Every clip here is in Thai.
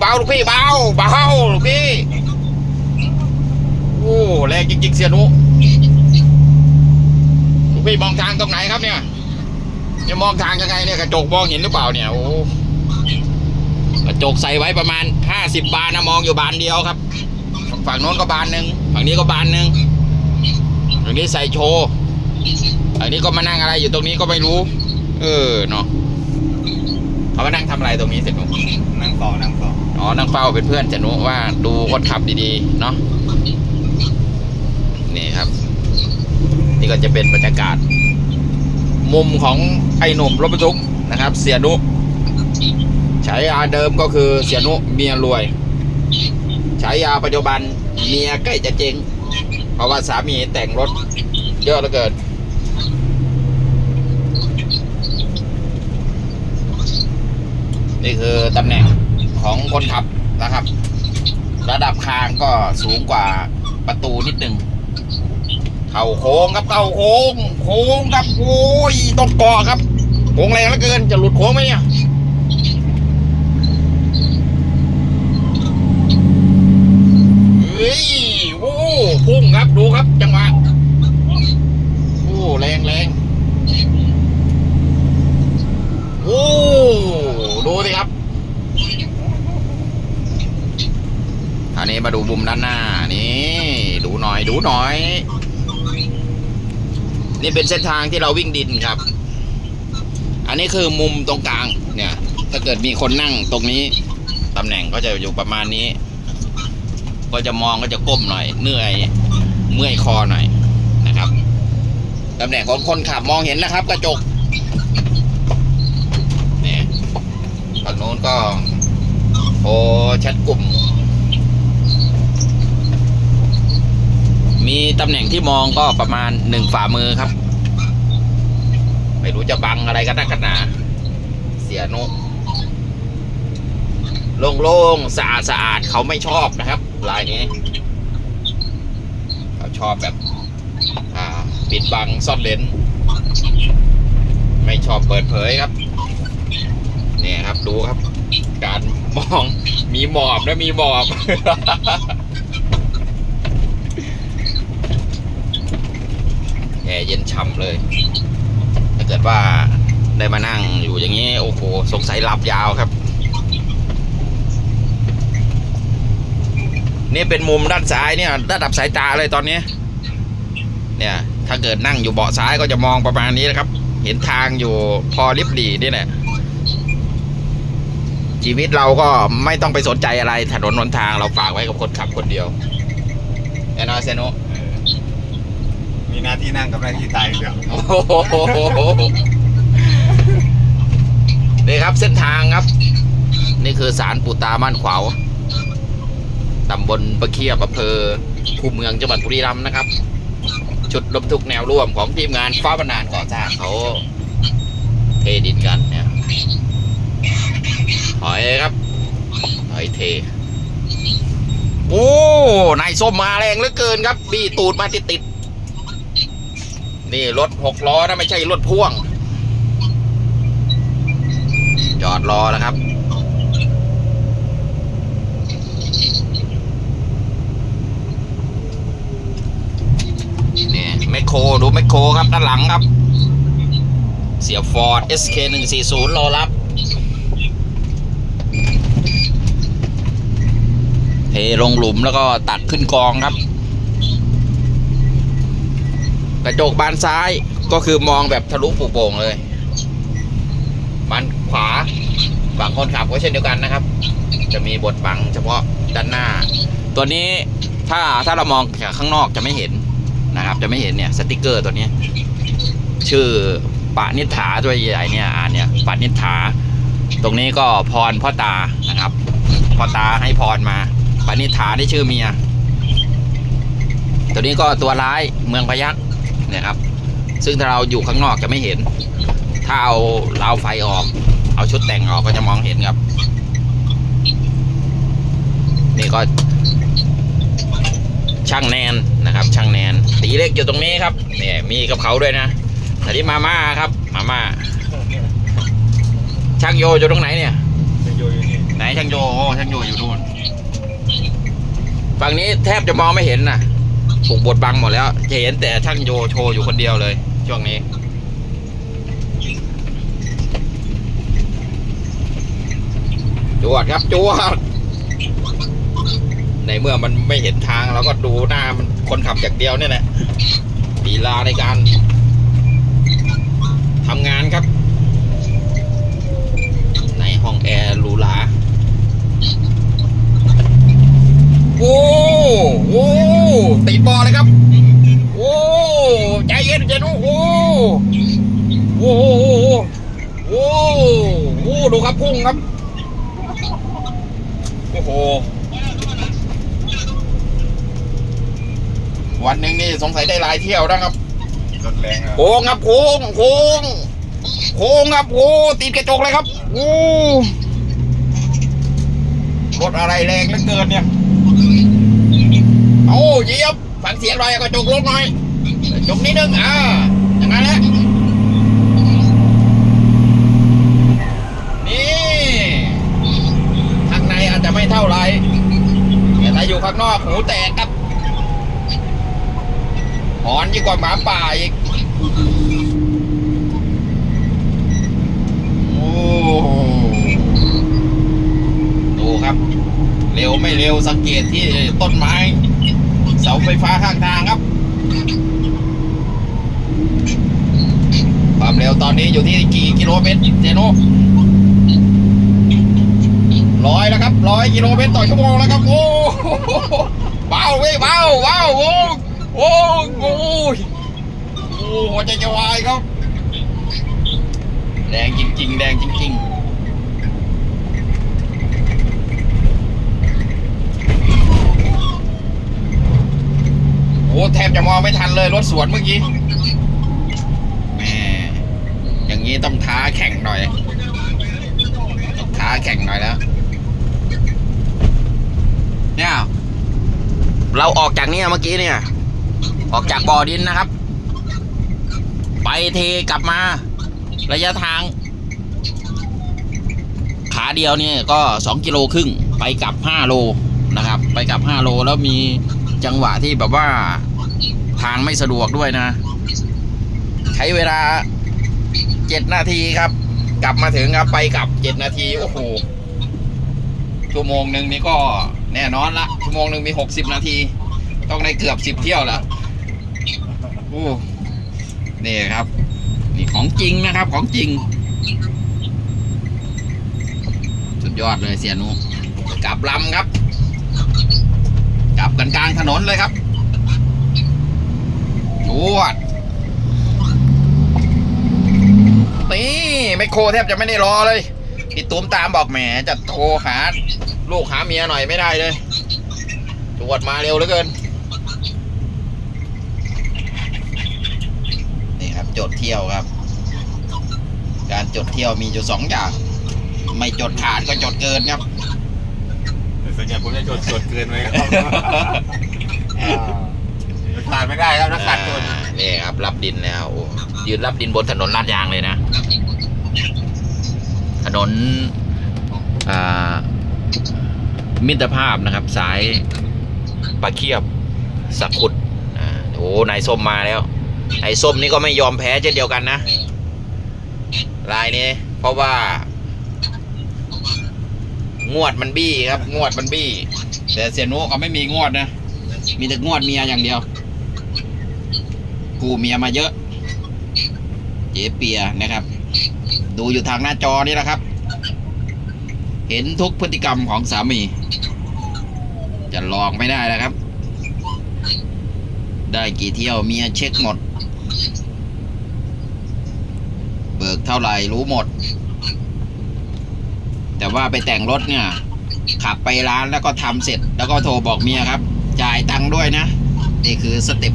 เบาลูกพี่เบาเบาลูกพี่โอ้แรงจริงๆเสียนุลูกพี่มองทางตรงไหนครับเนี่ยจะมองทางยังไงเนี่ยกระจกมองเห็นหรือเปล่าเนี่ยโอ้กระจกใส่ไว้ประมาณห้าสิบบานนะมองอยู่บานเดียวครับ ฝั่งโน้นก็บานหนึ่งฝั่งนี้ก็บานหนึ่งฝั่งนี้ใส่โชว์อันนี้ก็มานั่งอะไรอยู่ตรงนี้ก็ไม่รู้ เออเนาะเขามานั่งทำอะไรตรงนี้เสร็จนุนั่งต่อนั่ง อ๋อนั่งเฝ้าเป็นเพื่อนเสร็จนุว่าดูคนขับดีๆ เนาะนี่ครับ นี่ก็จะเป็นบรรยากาศ มุมของไอ้หนุ่มรถบรรทุกนะครับ เสียนุฉายาเดิมก็คือเสียนุเมียรวยฉายาปัจจุบันเมียใกล้จะเจงเพราะว่าสามีแต่งรถเยอะเหลือเกินนี่คือตำแหน่ง ของคนขับนะครับ ระดับคางก็สูงกว่าประตูนิดหนึ่งเข่าโค้งครับเข่าโค้ง โค้งครับโอ้ยต้องเกาะครับโค้งแรงเหลือเกินจะหลุดโค้งไหมเนี่ยเฮ้ยโอ้พุ่งครับดูครับจังหวะโอ้แรงแรงโอ้ดูสิครับ นนี้มาดูมุมด้านหน้า นี่ ดูหน่อย ดูหน่อย นี่เป็นเส้นทางที่เราวิ่งดินครับ อันนี้คือมุมตรงกลาง เนี่ย ถ้าเกิดมีคนนั่งตรงนี้ ตำแหน่งก็จะอยู่ประมาณนี้ ก็จะมองก็จะก้มหน่อย เหนื่อย เมื่อยคอหน่อยนะครับ ตำแหน่งของคนขับมองเห็นนะครับ กระจกเนี่ยฝั่งโน้นก็โทรแชทกลุ่ม มี ตำแหน่งที่มองก็ประมาณหนึ่งฝ่ามือครับ ไม่รู้จะบังอะไรกันนักกันหนา เสียนุโล่งๆสะอาดสะอาดเขาไม่ชอบนะครับลายนี้ เขาชอบแบบปิดบังซ่อนเลนไม่ชอบเปิดเผยครับเนี่ยครับดูครับ การมองมีหมอบนะมีหมอบ แอร์เย็นฉ่ำเลย ถ้าเกิดว่าได้มานั่งอยู่อย่างนี้โอ้โหสงสัยหลับยาวครับ นี่เป็นมุมด้านซ้ายเนี่ยระดับสายตาเลยตอนนี้ เนี่ย ถ้าเกิดนั่งอยู่เบาะซ้ายก็จะมองประมาณนี้นะครับ เห็นทางอยู่พอริบหลีนี่แหละชีวิตเราก็ไม่ต้องไปสนใจอะไรถนนหนทางเราฝากไว้กับคนขับคนเดียวแอนอเซโน มีหน้าที่นั่งกับหน้าที่ตายเดียวโอ้โหนี่ครับเส้นทางครับ นี่คือสารปูตาม่านขวาวตำบลประเคียบอำเภอคูเมืองจังหวัดบุรีรัมย์นะครับ ชุดรถบทุกแนวร่วมของทีมงานฟ้าบรรณานก่อสร้างเขาเทดินกันเนี่ยหอยครับหอยเท โอ้นายส้มมาแรงเหลือเกินครับ บี้ตูดมาติดติด นี่รถหกล้อนะไม่ใช่รถพ่วง จอดรอแล้วครับ นี่แมคโครดูแมคโครครับด้านหลังครับ เสียฟอร์ด SK 1 4 0รอรับเทลงหลุมแล้วก็ตัดขึ้นกองครับ กระจกบานซ้ายก็คือมองแบบทะลุปุโป่งเลย บานขวาฝั่งคนขับก็เช่นเดียวกันนะครับ จะมีบทบังเฉพาะด้านหน้า ตัวนี้ถ้าถ้าเรามองจากข้างนอกจะไม่เห็นนะครับ จะไม่เห็นเนี่ยสติกเกอร์ตัวนี้ ชื่อปานิฐาตัวใหญ่เนี่ยอ่านเนี่ยปานิฐา ตรงนี้ก็พรพ่อตานะครับพ่อตาให้พรมาปานิฐาได้ชื่อเมียตัวนี้ก็ตัวร้ายเมืองพยัก นี่ยครับ ซึ่งถ้าเราอยู่ข้างนอกจะไม่เห็น ถ้าเอาราวไฟออก เอาชุดแต่งออกก็จะมองเห็นครับ นี่ก็ช่างแนนนะครับ ช่างแนนตีเล็กอยู่ตรงนี้ครับเนี่ยมีกับเขาด้วยนะอันนี้มาม่าครับ มาม่าช่างโยอยู่ตรงไหนเนี่ยจะโยอยู่นี่ไหนช่างางโยโอ้ช่างโยอยู่นู่นฝั่งนี้แทบจะมองไม่เห็นนะ ถูกบดบังหมดแล้วจะเห็นแต่ช่างโยโชว์อยู่คนเดียวเลย ช่วงนี้จวดครับจวดในเมื่อมันไม่เห็นทางเราก็ดูหน้ามันคนขับจากเดียวเนี่ยแหละลีลาในการทำงานครับ ในห้องแอร์รูหรา โอ้โหติดบอเลยครับ โอ้ใจเย็นใจนุ่โอ้โอ้โอ้โอ้ดูครับพุ่งครับโอ้โหวันหนึ่งนี่สงสัยได้หลายเที่ยวนะครับรถแรงโค้งครับโค้งโค้งโค้งครับโอ้ติดกระจกเลยครับโอ้รถอะไรแรงเหลือเกินเนี่ย เอาเยียบฟังเสียงหน่อยกระจกลงหน่อยกระจกนิดนึงอ่าอย่างนั้นแหละนี่ข้างในอาจจะไม่เท่าไหร่แต่อยู่ข้างนอกหูแตกครับหอนยิ่งกว่าหมาป่าอีกโอ้ดูครับ เร็วไม่เร็วสังเกตที่ต้นไม้ เสาไฟฟ้าข้างทางครับ ความเร็วตอนนี้อยู่ที่กี่กิโลเมตรเจโนร้อยแล้วครับร้อยกิโลเมตรต่อชั่วโมงแล้วครับ โอ้เบาเว้ยเบาเบาโอ้โอ้โอ้โอ้หัวใจจะวายครับ แดงจริง ๆ แดงจริง ๆ อ้แทบจะมองไม่ทันเลยรถสวนเมื่อกี้แหม่อย่างนี้ต้องท้าแข่งหน่อยต้องท้าแข่งหน่อยแล้วเนี่ยเราออกจากเนี่ยเมื่อกี้เนี่ย ออกจากบ่อดินนะครับ ไปเทกลับมา ระยะทาง ขาเดียวเนี่ยก็สองกิโลครึ่งไปกลับห้าโลนะครับ ไปกลับห้าโลแล้วมี จังหวะที่แบบว่าทางไม่สะดวกด้วยนะ ใช้เวลาเจ็ดนาทีครับ กลับมาถึงครับไปกลับเจ็ดนาทีโอ้โหชั่วโมงหนึ่งนี่ก็แน่นอนละชั่วโมงหนึ่งมีหกสิบนาที ต้องได้เกือบสิบเที่ยวแล้วโอ้นี่ครับ นี่ของจริงนะครับของจริง สุดยอดเลยเสียนุกลับลำครับ กลับกันกลางถนนเลยครับจวดนี่ไมคโครแทบจะไม่ได้รอเลยพี่ตุ้มตามบอกแหมจะโทรหาลูกหาเมียหน่อยไม่ได้เลยจวดมาเร็วเหลือเกิน นี่ครับจดเที่ยวครับ การจดเที่ยวมีอยู่สองอย่าง ไม่จดขาดก็จดเกินครับ ส่วนใหญ่ผมจะจดจดเกินไว้ครับอ่าขาดไม่ได้ครับนักขาดจนอ่านี่ครับ รับดินแล้วโอ้ยืนรับดินบนถนนลาดยางเลยนะ ถนนอ่ามิตรภาพนะครับ สายปลาเคียบสักขุดอ่าโอ้นายส้มมาแล้วนายส้มนี่ก็ไม่ยอมแพ้เช่นเดียวกันนะ ลายนี้เพราะว่า งวดมันบี้ครับ งวดมันบี้ แต่เสียนุเขาไม่มีงวดนะ มีแต่งวดเมียอย่างเดียว กูเมียมาเยอะ เจ๊เปียนะครับ ดูอยู่ทางหน้าจอนี่แหละครับ เห็นทุกพฤติกรรมของสามี จะลองไม่ได้แล้วครับ ได้กี่เที่ยวเมียเช็คหมด เบิกเท่าไหร่รู้หมด แต่ว่าไปแต่งรถเนี่ย ขับไปร้านแล้วก็ทำเสร็จ แล้วก็โทรบอกเมียครับ จ่ายตังค์ด้วยนะ นี่คือสเต็ป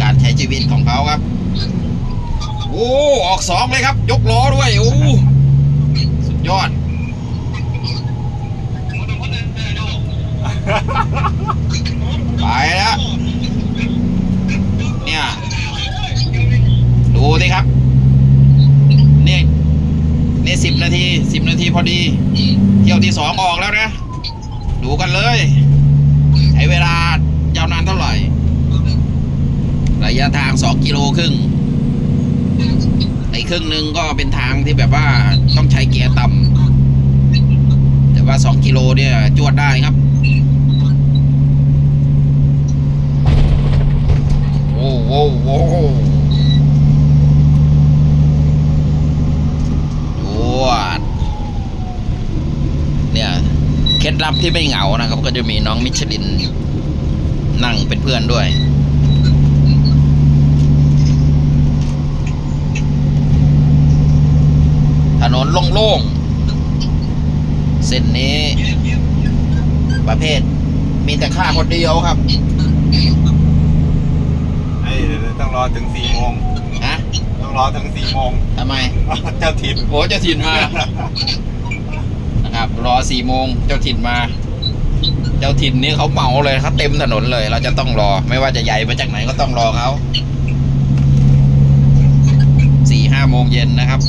การใช้ชีวิตของเขาครับ โอ้ ออกสองเลยครับ ยกล้อด้วย โอ้ สุดยอด ไปแล้ว เนี่ย ดูสิครับ นี่ นี่สิบนาทีสิบนาทีพอดี เที่ยวที่สองออกแล้วนะ ดูกันเลยใช้เวลายาวนานเท่าไหร่ ระยะทางสองกิโลครึ่งไอ้ ครึ่งหนึ่งก็เป็นทางที่แบบว่าต้องใช้เกียร์ต่ำแต่ว่าสองกิโลเนี่ยจวดได้ครับ โอ้โหโอ้โหจวด เนี่ย เคล็ดลับที่ไม่เหงานะครับ ก็จะมีน้องมิชลินนั่งเป็นเพื่อนด้วย นนโล่งๆ เส้นนี้ ประเภท มีแต่ข้าคนเดียวครับไอ้เดี๋ยวต้องรอถึงสี่โมงฮะต้องรอถึงสี่โมงทำไม เจ้าถิ่นโอ้เจ้าถิ่นมา นะครับ รอสี่โมงเจ้าถิ่นมา เจ้าถิ่นนี่เขาเหมาเลยเขาเต็มถนนเลย เราจะต้องรอ ไม่ว่าจะใหญ่มาจากไหนก็ต้องรอเขาสี่ห้าโมงเย็นนะครับ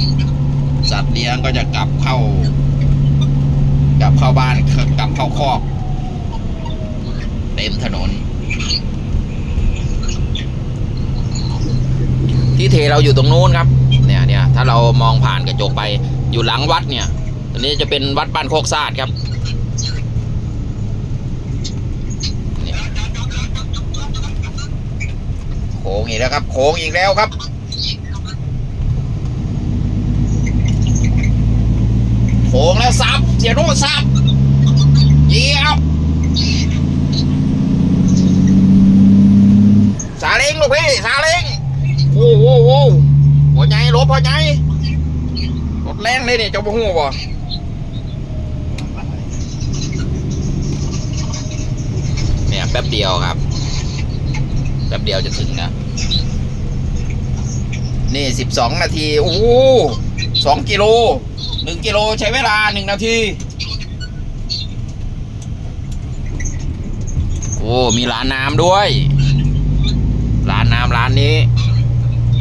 สัตว์เลี้ยงก็จะกลับเข้ากลับเข้าบ้านกลับเข้าคอกเต็มถนน ที่เทเราอยู่ตรงนู้นครับ เนี่ยเนี่ยถ้าเรามองผ่านกระจกไปอยู่หลังวัดเนี่ยตรงนี้จะเป็นวัดบ้านโคกซาดครับโค้งอีกแล้วครับ โค้งอีกแล้วครับ โค้ งแล้วซับเสียโน่ซับเยี่ยมซาเล้งลูกพี่ซาเล้งโอ้โหโอ้หัวใหญ่รถพอใหญ่รถแรงเลยเนี่ยเจ้าบ่ฮู้บ่เนี่ยแป๊บเดียวครับ แป๊บเดียวจะถึงนะนี่สิบสองนาที โอ้สองกิโล หนึ่งกิโลใช้เวลาหนึ่งนาที โอ้ มีร้านน้ำด้วย ร้านน้ำร้านนี้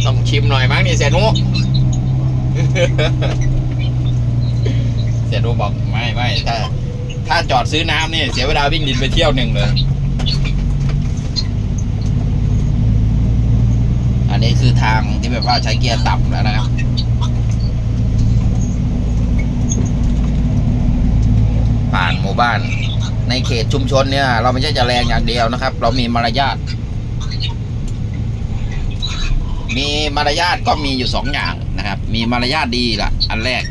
ต้องชิมหน่อยมั้งนี่เสียนุเสียนุบอกไม่ไม่ถ้า ถ้าจอดซื้อน้ำนี่เสียเวลาวิ่งดินไปเที่ยวหนึ่งเลย อันนี้คือทางที่แบบว่าใช้เกียร์ต่ำแล้วนะครับ ผ่านหมู่บ้าน ในเขตชุมชนเนี่ย เราไม่ใช่จะแรงอย่างเดียวนะครับ เรามีมารยาทมีมารยาทก็มีอยู่สองอย่างนะครับ มีมารยาทดีละอันแรก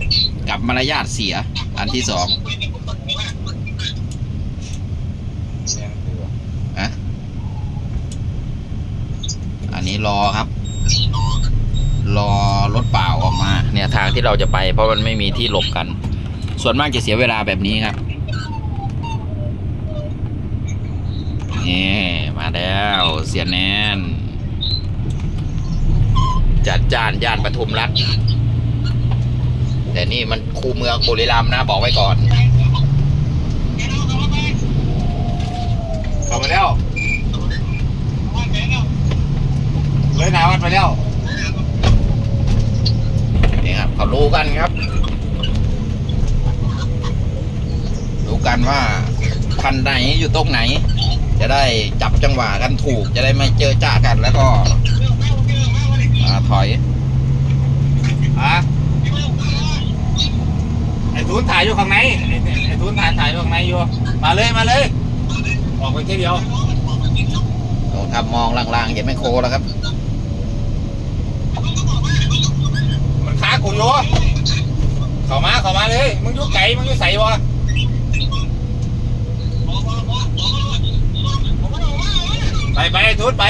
กับมารยาทเสีย อันที่สองอะอันนี้รอครับ รอรถเปล่าออกมา เนี่ยทางที่เราจะไปเพราะมันไม่มีที่หลบกัน ส่วนมากจะเสียเวลาแบบนี้ครับนี่มาแล้ว เสียแนนจัดจานย่านปทุมรัฐแต่นี่มันคูเมืองบุรีรัมย์นะ บอกไว้ก่อนเข้ามาแล้วเลยหนาวัดไปแล้วนี่ครับเขารู้กันครับ รู้กันว่าคันไหนอยู่ตรงไหน จะได้จับจังหวะกันถูก จะได้ไม่เจอจ้ากันแล้วก็อ่าถอยฮะไอ้ทุนถ่ายอยู่ข้างในไอ้ไอ้ทุนถ่ายถ่ายอยู่ข้างในอยู่มาเลยมาเลยออกไปแค่เดียวโอ้ครับมองล่างๆเห็นไม่โครแล้วครับ มันขากูอยู่เข้ามาเข้ามาเลย มึงอยู่ไก่มึงอยู่ใส่ว ไปไปไอ้ทุนไป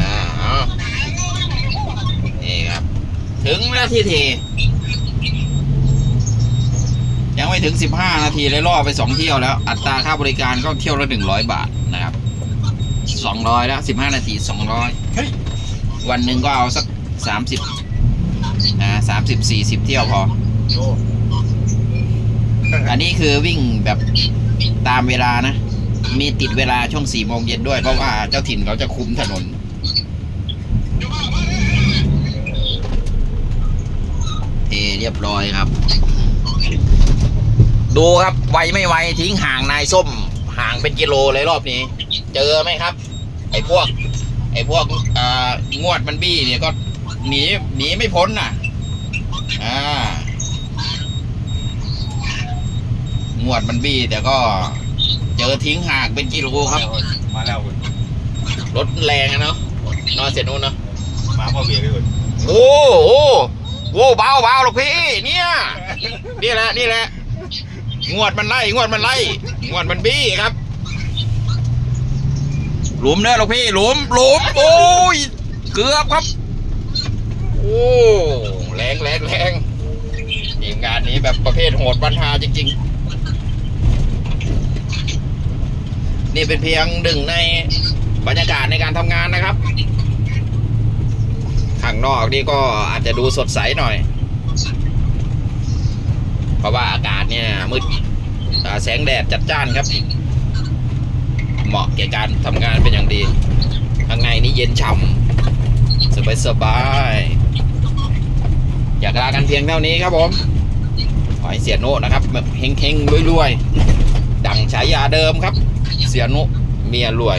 อ่าเอานี่ครับ ถึงแล้วที่เทยังไม่ถึง 15 นาทีเลยล่อไป 2 เที่ยวแล้ว อัตราค่าบริการก็เที่ยวละ 100 บาทนะครับ 200 แล้ว 15 นาที 200เฮ้ยวันหนึ่งก็เอาสัก 30อ่า30 40 เที่ยวพอโอ้อันนี้คือวิ่งแบบตามเวลานะ มีติดเวลาช่วง4โมงเย็นด้วยเพราะว่าเจ้าถิ่นเขาจะคุมถนน เทเรียบร้อยครับ ดูครับไวไม่ไวทิ้งห่างนายส้ม ห่างเป็นกิโลเลยรอบนี้ เจอไหมครับ ไอ้พวก ไอ้พวกอ่องวดมันบี้เนี่ยก็หนีหนีไม่พ้นน่ะ อ่างวดมันบี้แต่ก็ เจอทิ้งห่างเป็นกิโลครับ มาแล้วคุณรถแรงอะเนาะนอนเสร็จนู่นเนาะมาพ่อเบียร์ไปคุณโอ้โหโอ้เบาเบาหรอกพี่ เนี่ย นี่แหละ นี่แหละ งวดมันไล่ งวดมันไล่ งวดมันบี้ครับ หลุมเด้อหรอกพี่ หลุม หลุม โอ้ย เกือบครับ โอ้ แรงแรงแรงทีมงานนี้แบบประเภทโหดบันทาจริง ๆ นี่เป็นเพียงหนึ่งในบรรยากาศในการทำงานนะครับ ข้างนอกนี่ก็อาจจะดูสดใสหน่อย เพราะว่าอากาศเนี่ยมืดแสงแดดจัดจ้านครับ เหมาะแก่การทำงานเป็นอย่างดี ข้างในนี่เย็นฉ่ำสบายสบายอยากลากันเพียงเท่านี้ครับผมขอให้เสียโนุนะครับแบบเฮงๆรวยๆดังฉายาเดิมครับ สียนุเมียรวย